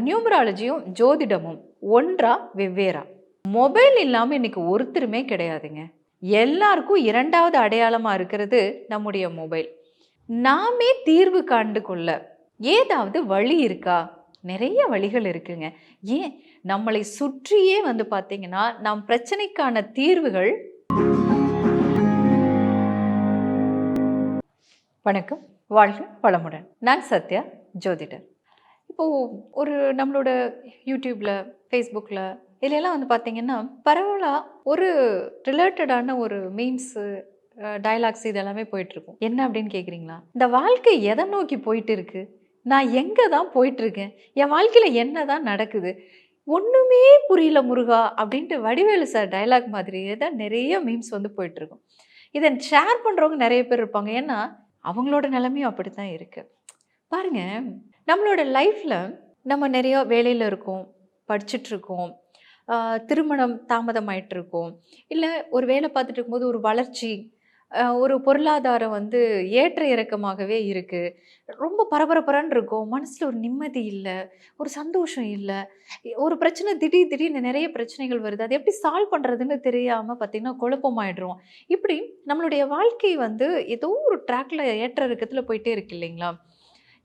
நியூமராலஜியும் ஜோதிடமும் ஒன்றா வெவ்வேறா. மொபைல் இல்லாமல் இன்னைக்கு ஒருத்தருமே கிடையாதுங்க. எல்லாருக்கும் இரண்டாவது அடையாளமாக இருக்கிறது நம்முடைய மொபைல். நாமே தீர்வு காண்டு கொள்ள ஏதாவது வழி இருக்கா? நிறைய வழிகள் இருக்குங்க. ஏன்? நம்மளை சுற்றியே வந்து பார்த்தீங்கன்னா நம் பிரச்சனைக்கான தீர்வுகள் வணக்கம். வாழ்க வளமுடன். நான் சத்யா ஜோதிடர். இப்போது ஒரு நம்மளோட யூடியூப்பில் ஃபேஸ்புக்கில் இதிலெல்லாம் வந்து பார்த்தீங்கன்னா பரவலாக ஒரு ரிலேட்டடான ஒரு மீம்ஸு டைலாக்ஸ் இதெல்லாமே போயிட்டுருக்கும். என்ன அப்படின்னு கேட்குறீங்களா இந்த வாழ்க்கை எதை நோக்கி போயிட்டு இருக்கு நான் எங்கே தான் போயிட்டுருக்கேன்? என் வாழ்க்கையில் என்ன தான் நடக்குது? ஒன்றுமே புரியல முருகா அப்படின்ட்டு வடிவேலு சார் டயலாக் மாதிரியே தான் நிறைய மீம்ஸ் வந்து போயிட்டுருக்கும். இதை ஷேர் பண்ணுறவங்க நிறைய பேர் இருப்பாங்க. ஏன்னா அவங்களோட நிலைமையும் அப்படி தான் இருக்குது பாருங்கள் நம்மளோட லைஃப்பில் நம்ம நிறையா வேலையில் இருக்கோம் படிச்சுட்ருக்கோம் திருமணம் தாமதமாயிட்டு இருக்கோம் இல்லை ஒரு வேலை பார்த்துட்டு இருக்கும்போது ஒரு வளர்ச்சி ஒரு பொருளாதாரம் வந்து ஏற்ற இறக்கமாகவே இருக்குது ரொம்ப பரபரப்பரன்னு இருக்கும். மனசில் ஒரு நிம்மதி இல்லை ஒரு சந்தோஷம் இல்லை. ஒரு பிரச்சனை திடீர் திடீர்னு நிறைய பிரச்சனைகள் வருது. அது எப்படி சால்வ் பண்ணுறதுன்னு தெரியாமல் பார்த்தீங்கன்னா குழப்பமாயிடுறோம். இப்படி நம்மளுடைய வாழ்க்கை வந்து ஏதோ ஒரு ட்ராக்ல ஏற்ற இறக்கத்தில் போயிட்டே இருக்கு இல்லைங்களா?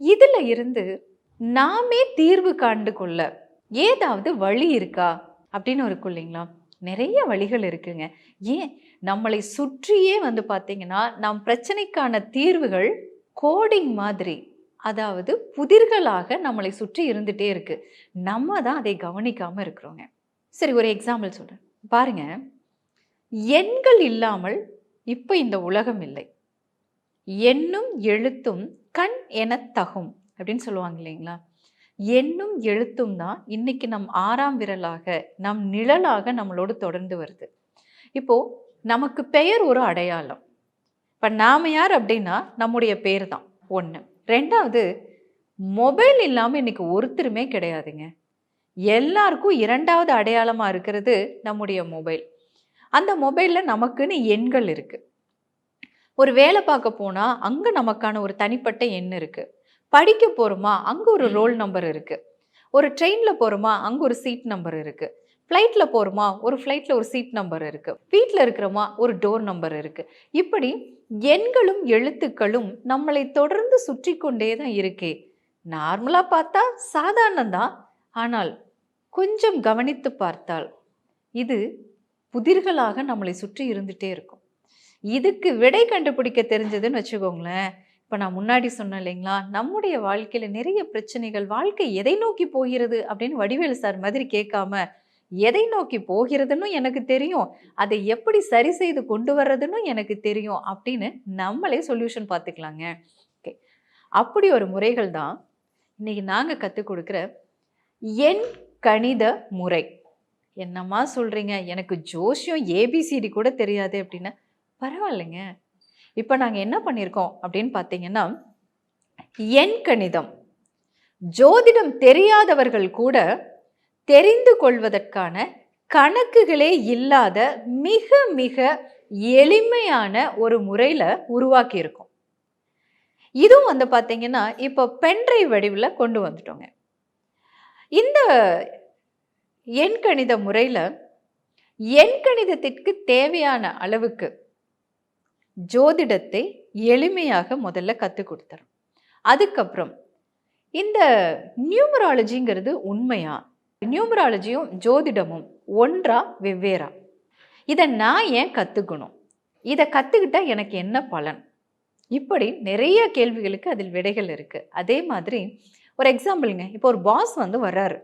இதில் இருந்து நாமே தீர்வு காண்டு கொள்ள ஏதாவது வழி இருக்கா? அப்படின்னு இருக்கும் இல்லைங்களா? நிறைய வழிகள் இருக்குங்க. ஏன்? நம்மளை சுற்றியே வந்து பார்த்தீங்கன்னா நம் பிரச்சனைக்கான தீர்வுகள் கோடிங் மாதிரி அதாவது புதிர்களாக நம்மளை சுற்றி இருந்துகிட்டே இருக்கு. நம்ம தான் அதை கவனிக்காமல் இருக்கிறோங்க. சரி ஒரு எக்ஸாம்பிள் சொல்கிறேன் பாருங்க. எண்கள் இல்லாமல் இப்போ இந்த உலகம் இல்லை. எண்ணும் எழுத்தும் கண் என தகும் அப்படின்னு சொல்லுவாங்க இல்லைங்களா? எண்ணும் எழுத்தும் தான் இன்னைக்கு நம் ஆறாம் விரலாக நம் நிழலாக நம்மளோடு தொடர்ந்து வருது. இப்போ நமக்கு பெயர் ஒரு அடையாளம். இப்போ நாம யார் அப்படின்னா நம்முடைய பேர் தான் ஒன்று ரெண்டாவது மொபைல் இல்லாமல் இன்னைக்கு ஒருத்தருமே கிடையாதுங்க. எல்லாருக்கும் இரண்டாவது அடையாளமாக இருக்கிறது நம்முடைய மொபைல். அந்த மொபைலில் நமக்குன்னு எண்கள் இருக்குது ஒரு வேலை பார்க்க போனால் அங்கே நமக்கான ஒரு தனிப்பட்ட எண் இருக்குது படிக்க போகிறோமா அங்கே ஒரு ரோல் நம்பர் இருக்குது ஒரு ட்ரெயினில் போகிறோமா அங்கே ஒரு சீட் நம்பர் இருக்குது ஃப்ளைட்டில் போகிறோமா ஒரு ஃப்ளைட்டில் ஒரு சீட் நம்பர் இருக்குது வீட்டில் இருக்கிறோமா ஒரு டோர் நம்பர் இருக்குது இப்படி எண்களும் எழுத்துக்களும் நம்மளை தொடர்ந்து சுற்றி கொண்டே தான் இருக்கே. நார்மலாக பார்த்தா சாதாரணம்தான் ஆனால் கொஞ்சம் கவனித்து பார்த்தால் இது புதிர்களாக நம்மளை சுற்றி இருந்துகிட்டே இருக்கும். இதுக்கு விடை கண்டுபிடிக்க தெரிஞ்சதுன்னு வச்சுக்கோங்களேன். இப்போ நான் முன்னாடி சொன்னேன் இல்லைங்களா? நம்முடைய வாழ்க்கையில் நிறைய பிரச்சனைகள் வாழ்க்கை எதை நோக்கி போகிறது அப்படின்னு வடிவேலு சார் மாதிரி கேட்காம எதை நோக்கி போகிறதுன்னு எனக்கு தெரியும். அதை எப்படி சரி செய்து கொண்டு வர்றதுன்னு எனக்கு தெரியும் அப்படின்னு நம்மளே சொல்யூஷன் பார்த்துக்கலாங்க. ஓகே. அப்படி ஒரு முறைகள் தான் இன்னைக்கு நாங்கள் கற்றுக் கொடுக்குற என் கணித முறை. என்னம்மா சொல்கிறீங்க எனக்கு ஜோஷியம் ஏபிசிடி கூட தெரியாது அப்படின்னா பரவாயில்லைங்க. இப்போ நாங்கள் என்ன பண்ணியிருக்கோம் அப்படின்னு பார்த்தீங்கன்னா எண் கணிதம். ஜோதிடம் தெரியாதவர்கள் கூட தெரிந்து கொள்வதற்கான கணக்குகளே இல்லாத மிக மிக எளிமையான ஒரு முறையில் உருவாக்கியிருக்கோம். இதுவும் வந்து பார்த்தீங்கன்னா இப்போ பென்ட்ரைவ் வடிவில் கொண்டு வந்துட்டோங்க. இந்த எண்கணித முறையில் எண்கணிதத்திற்கு தேவையான அளவுக்கு ஜோதிடத்தை எளிமையாக முதல்ல கற்றுக் கொடுத்துரும். அதுக்கப்புறம் இந்த நியூமராலஜிங்கிறது உண்மையா? நியூமராலஜியும் ஜோதிடமும் ஒன்றா வெவ்வேறா? இதை நான் ஏன் கற்றுக்கணும் இதை கற்றுக்கிட்டா எனக்கு என்ன பலன்? இப்படி நிறைய கேள்விகளுக்கு அதில் விடைகள் இருக்குது அதே மாதிரி ஒரு எக்ஸாம்பிளுங்க. இப்போ ஒரு பாஸ் வந்து வர்றாரு.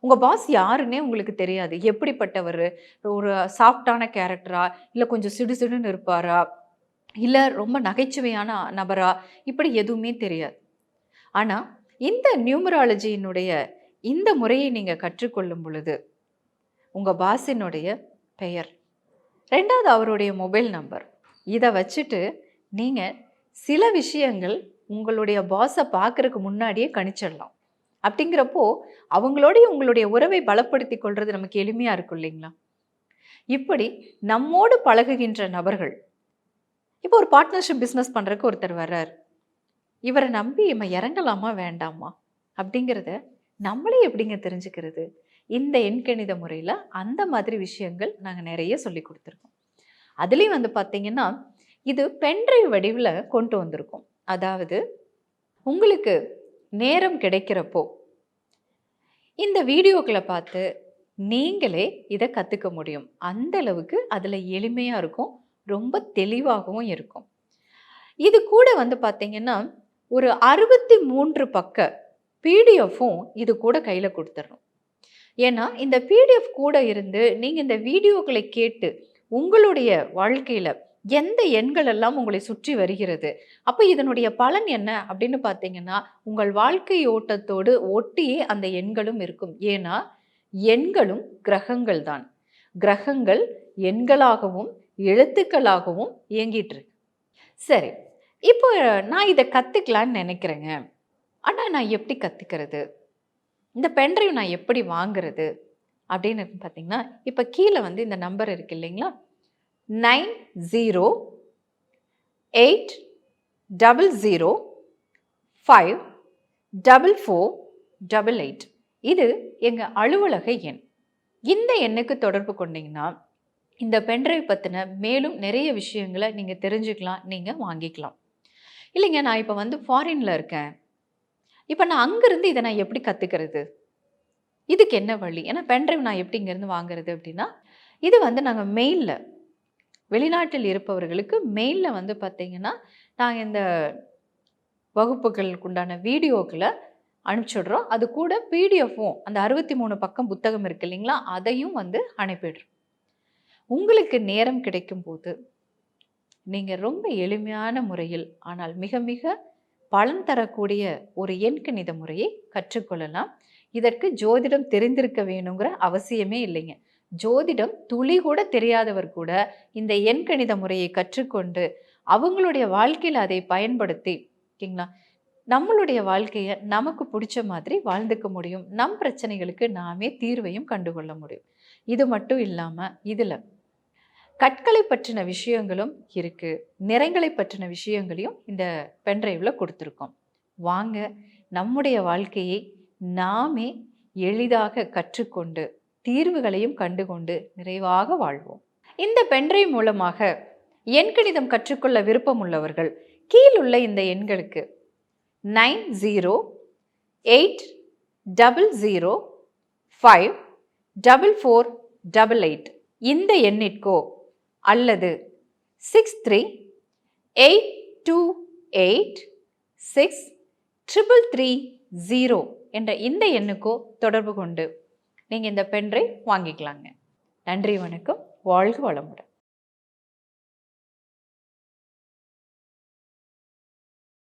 உங்கள் பாஸ் யாருன்னே உங்களுக்கு தெரியாது. எப்படிப்பட்டவர்? ஒரு சாஃப்டான கேரக்டரா? இல்லை கொஞ்சம் சிடுசிடுன்னு இருப்பாரா? இல்லை ரொம்ப நகைச்சுவையான நபரா? இப்படி எதுவுமே தெரியாது. ஆனால் இந்த நியூமராலஜியினுடைய இந்த முறையை நீங்கள் கற்றுக்கொள்ளும் பொழுது உங்கள் பாஸினுடைய பெயர் ரெண்டாவது அவருடைய மொபைல் நம்பர் இதை வச்சுட்டு நீங்கள் சில விஷயங்கள் உங்களுடைய பாஸை பார்க்குறதுக்கு முன்னாடியே கணிச்சிடலாம். அப்படிங்கிறப்போ அவங்களோடைய உங்களுடைய உறவை பலப்படுத்தி கொள்வது நமக்கு எளிமையாக இருக்கும் இல்லைங்களா? இப்படி நம்மோடு பழகுகின்ற நபர்கள் இப்போ ஒரு பார்ட்னர்ஷிப் பிஸ்னஸ் பண்ணுறதுக்கு ஒருத்தர் வர்றார். இவரை நம்பி நம்ம இறங்கலாமா வேண்டாமா? அப்படிங்கிறத நம்மளே எப்படிங்க தெரிஞ்சுக்கிறது? இந்த எண்கணித முறையில் அந்த மாதிரி விஷயங்கள் நாங்கள் நிறைய சொல்லி கொடுத்துருக்கோம். அதுலேயும் வந்து பார்த்தீங்கன்னா இது பென்ட்ரைவ் வடிவில் கொண்டு வந்திருக்கோம். அதாவது உங்களுக்கு நேரம் கிடைக்கிறப்போ இந்த வீடியோக்களை பார்த்து நீங்களே இதை கற்றுக்க முடியும். அந்த அளவுக்கு அதில் எளிமையாக இருக்கும். ரொம்ப தெளிவாகவும் இருக்கும். இது கூட வந்து பார்த்தீங்கன்னா ஒரு அறுபத்தி மூன்று பக்க பிடிஎஃப்பும் இது கூட கையில் கொடுத்துட்றோம் ஏன்னா இந்த பிடிஎஃப் கூட இருந்து நீங்கள் இந்த வீடியோக்களை கேட்டு உங்களுடைய வாழ்க்கையில் எந்த எண்கள் எல்லாம் உங்களை சுற்றி வருகிறது அப்போ இதனுடைய பலன் என்ன அப்படின்னு பார்த்தீங்கன்னா உங்கள் வாழ்க்கை ஓட்டத்தோடு ஒட்டியே அந்த எண்களும் இருக்கும். ஏன்னா எண்களும் கிரகங்கள் தான் கிரகங்கள் எண்களாகவும் எழுத்துக்களாகவும் இயங்கிட்டுருக்கு. சரி இப்போ நான் இதை கற்றுக்கலான்னு நினைக்கிறேங்க. ஆனால் நான் எப்படி கற்றுக்கிறது இந்த பென்ட்ரைவ் நான் எப்படி வாங்குறது? அப்படின்னு பார்த்தீங்கன்னா இப்போ கீழே வந்து இந்த நம்பர் இருக்கு இல்லைங்களா? Nine zero eight double zero five double four double eight இது எங்கள் அலுவலக எண். இந்த எண்ணுக்கு தொடர்பு கொண்டீங்கன்னா இந்த பென்ட்ரைவ் பற்றின மேலும் நிறைய விஷயங்களை நீங்கள் தெரிஞ்சுக்கலாம் நீங்கள் வாங்கிக்கலாம். இல்லைங்க நான் இப்போ வந்து ஃபாரினில் இருக்கேன். இப்போ நான் அங்கேருந்து இதை நான் எப்படி கற்றுக்கிறது இதுக்கு என்ன வழி? ஏன்னா பென்ட்ரைவ் நான் எப்படி இங்கேருந்து வாங்குறது அப்படின்னா இது வந்து நாங்கள் மெயிலில் வெளிநாட்டில் இருப்பவர்களுக்கு மெயிலில் வந்து பார்த்திங்கன்னா நாங்கள் இந்த வகுப்புகளுக்கு உண்டான வீடியோக்களை அனுப்பிச்சுடுறோம். அது கூட பிடிஎஃப்பும் அந்த அறுபத்தி மூணு பக்கம் புத்தகம் இருக்கு இல்லைங்களா அதையும் வந்து அனுப்பிடுறோம். உங்களுக்கு நேரம் கிடைக்கும் போது நீங்கள் ரொம்ப எளிமையான முறையில் ஆனால் மிக மிக பலன் தரக்கூடிய ஒரு எண்கணித முறையை கற்றுக்கொள்ளலாம். இதற்கு ஜோதிடம் தெரிந்திருக்க வேணுங்கிற அவசியமே இல்லைங்க. ஜோதிடம் துளி கூட தெரியாதவர் கூட இந்த எண்கணித முறையை கற்றுக்கொண்டு அவங்களுடைய வாழ்க்கையில் அதை பயன்படுத்தி ஓகேங்களா? நம்மளுடைய வாழ்க்கையை நமக்கு பிடிச்ச மாதிரி வாழ்ந்துக்க முடியும். நம் பிரச்சனைகளுக்கு நாமே தீர்வையும் கண்டுகொள்ள முடியும். இது மட்டும் இல்லாமல் இதில் கற்களை பற்றின விஷயங்களும் இருக்குது நிறங்களை பற்றின விஷயங்களையும் இந்த பென்ட்ரைவில் கொடுத்துருக்கோம். வாங்க நம்முடைய வாழ்க்கையை நாமே எளிதாக கற்றுக்கொண்டு தீர்வுகளையும் கண்டுகொண்டு நிறைவாக வாழ்வோம். இந்த பென்ட்ரைவ் மூலமாக எண்கணிதம் கற்றுக்கொள்ள விருப்பம் உள்ளவர்கள் கீழுள்ள இந்த எண்களுக்கு nine zero eight double zero five double four double eight இந்த எண்ணிற்கோ அல்லது six three eight two eight six triple three zero என்ற இந்த எண்ணுக்கோ தொடர்பு கொண்டு நீங்கள் இந்த பென்ட்ரைவ் வாங்கிக்கலாங்க. நன்றி வணக்கம். வாழ்க வளமுடன்.